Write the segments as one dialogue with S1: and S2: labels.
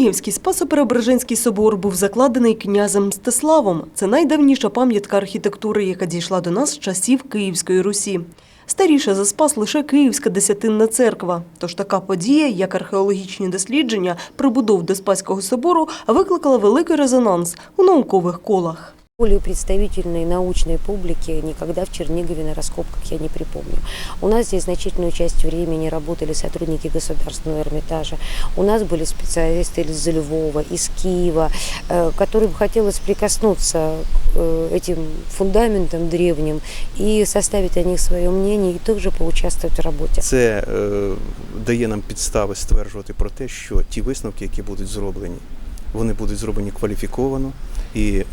S1: Чернігівський Спасо-Преображенський собор був закладений князем Мстиславом. Це найдавніша пам'ятка архітектури, яка дійшла до нас з часів Київської Русі. Старіша за спас лише Київська десятинна церква. Тож така подія, як археологічні дослідження прибудов до Спаського собору, викликала великий резонанс у наукових колах.
S2: Более представительной научной публики никогда в Чернигове на раскопках я не припомню. У нас здесь значительную часть времени работали сотрудники Государственного Эрмитажа. У нас были специалисты из Львова, из Киева, э, которым хотелось прикоснуться к э, этим фундаментам древним и составить о них свое мнение и также поучаствовать в работе.
S3: Це е, дає нам підстави стверджувати про те, що ті висновки, які будуть зроблені, вони будуть зроблені кваліфіковано і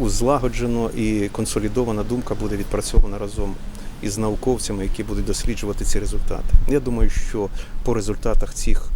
S3: узлагоджено, і консолідована думка буде відпрацьована разом із науковцями, які будуть досліджувати ці результати. Я думаю, що по результатах цих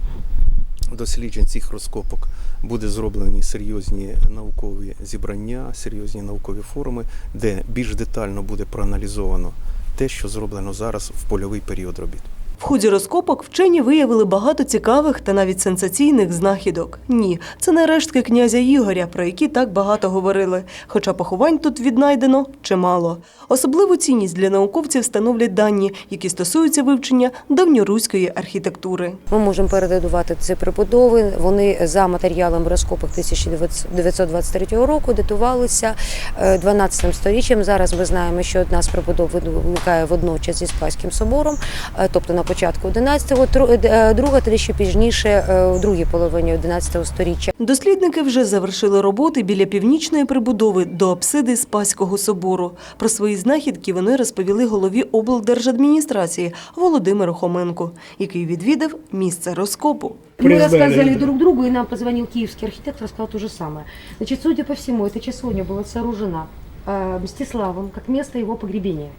S3: досліджень, цих розкопок буде зроблені серйозні наукові зібрання, серйозні наукові форуми, де більш детально буде проаналізовано те, що зроблено зараз в польовий період робіт.
S1: В ході розкопок вчені виявили багато цікавих та навіть сенсаційних знахідок. Ні, це не рештки князя Ігоря, про які так багато говорили. Хоча поховань тут віднайдено чимало. Особливу цінність для науковців становлять дані, які стосуються вивчення давньоруської архітектури.
S2: Ми можемо передатувати ці прибудови. Вони за матеріалами розкопок 1923 року датувалися е, 12 сторіччям. Зараз ми знаємо, що одна з прибудов виникає водночас зі Спаським собором, е, тобто на початку 11-го, тру- е, друга трішки пізніше е, у другій половині 11 сторіччя.
S1: Дослідники вже завершили роботи біля північної прибудови до апсиди Спаського собору. Про свої знахідки вони розповіли голові облдержадміністрації Володимиру Хоменку, який відвідав місце розкопу.
S4: Мы
S5: Признали
S4: рассказали
S5: это.
S4: друг другу, и нам позвонил киевский архитектор, сказал то же самое. Значит, судя по всему, эта часовня была сооружена э, Мстиславом как место его погребения.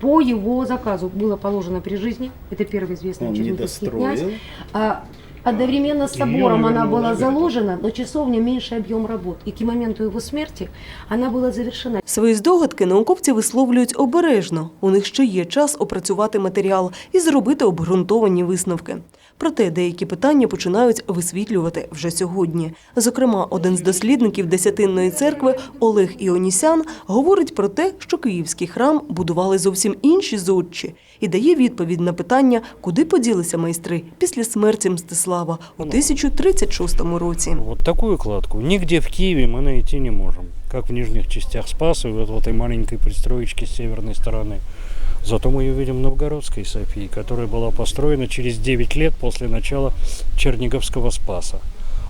S4: По его заказу было положено при жизни, это первый известный
S5: Он не
S4: черниговский князь.
S5: достроил.
S4: А, Одновременно с
S5: Или он
S4: собором она
S5: вернул
S4: была
S5: себе.
S4: заложена, но часовня меньший объем работ. И к моменту его смерти она была завершена.
S1: Свої здогадки науковці висловлюють обережно. У них ще є час опрацювати матеріал і зробити обґрунтовані висновки. Проте деякі питання починають висвітлювати вже сьогодні. Зокрема, один з дослідників Десятинної церкви Олег Іонісян говорить про те, що київський храм будували зовсім інші зодчі, і дає відповідь на питання, куди поділися майстри після смерті Мстислава у 1036 році.
S6: Вот такую кладку нигде в Киеве мы найти не можем. Как в нижних частях Спаса, вот в этой маленькой пристроечке с северной стороны. Зато мы ее видим в Новгородской Софии, которая была построена через 9 лет после начала Черниговского Спаса.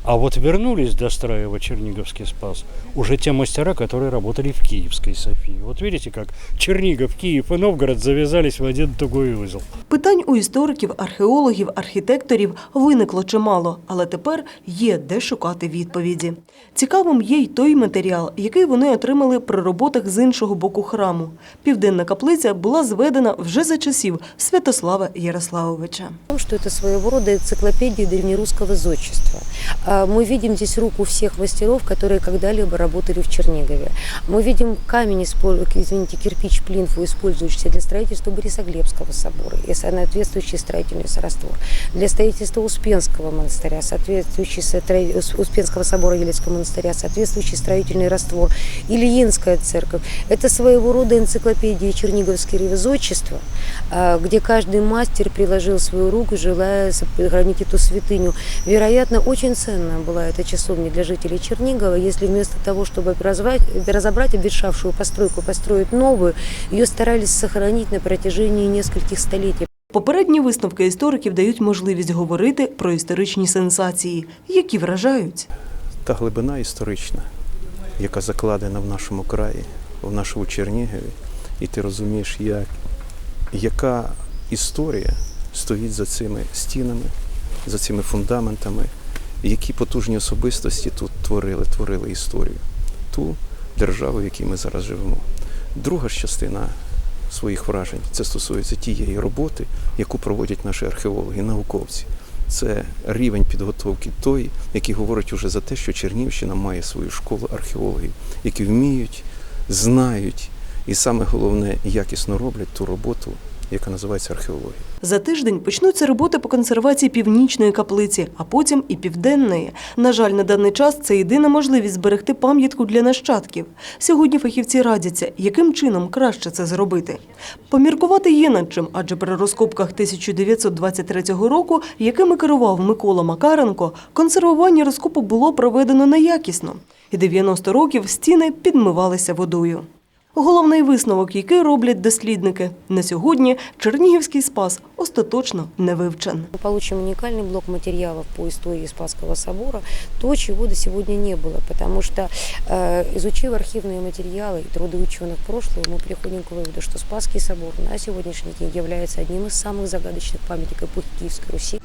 S6: А вот вернулись достраивать Черниговский Спас уже те мастера, которые работали в Киевской Софии. Вот видите, как Чернигов, Киев и Новгород завязались в один тугой узел.
S1: Питань у істориків, археологів, архітекторів виникло чимало, але тепер є де шукати відповіді. Цікавим є й той матеріал, який вони отримали при роботах з іншого боку храму. Південна каплиця була зведена вже за часів Святослава Ярославовича.
S2: том, что это своего рода энциклопедия древнерусского зодчества. А, Мы видим здесь руку всех мастеров, которые когда-либо работали в Чернигове. Мы видим камень, извините, кирпич плинфу, использующийся для строительства Борисоглебского собора, и соответствующий строительный раствор. Для строительства Успенского монастыря, соответствующий Успенского собора Елецкого монастыря, соответствующий строительный раствор. Ильинская церковь. Это своего рода энциклопедия черниговского зодчества, а, где каждый мастер приложил свою руку, желая сохранить эту святыню. Вероятно, очень ценная была эта часовня для жителей Чернигова, если вместо того, чтобы разобрать, разобрать обветшавшую постройку, построить новую, ее старались сохранить на протяжении нескольких столетий.
S1: Попередні висновки істориків дають можливість говорити про історичні сенсації, які вражають.
S3: та глибина історична, яка закладена в нашому краї, в нашому Чернігові, і ти розумієш, як, яка історія стоїть за цими стінами, за цими фундаментами, які потужні особистості тут творили, творили історію, ту державу, в якій ми зараз живемо. Друга ж частина своїх вражень це стосується тієї роботи, яку проводять наші археологи, науковці це рівень підготовки той, який говорить уже за те, що Чернівщина має свою школу археологів, які вміють, знають і саме головне якісно роблять ту роботу, яка називається археологія.
S1: За тиждень почнуться роботи по консервації північної каплиці, а потім і південної. На жаль, на даний час це єдина можливість зберегти пам'ятку для нащадків. Сьогодні фахівці радяться, яким чином краще це зробити. Поміркувати є над чим, адже при розкопках 1923 року, якими керував Микола Макаренко, консервування розкопу було проведено неякісно, і 90 років стіни підмивалися водою. Головний висновок, який роблять дослідники, на сьогодні Чернігівський спас остаточно не вивчен.
S2: Мы получим уникальный блок материалов по истории Спасского собора, то, чего до сегодня не было, потому что, э, изучив архивные материалы и труды ученых прошлого, мы приходим к выводу, что Спасский собор на сегодняшний день является одним из самых загадочных памятников эпохи Киевской Руси.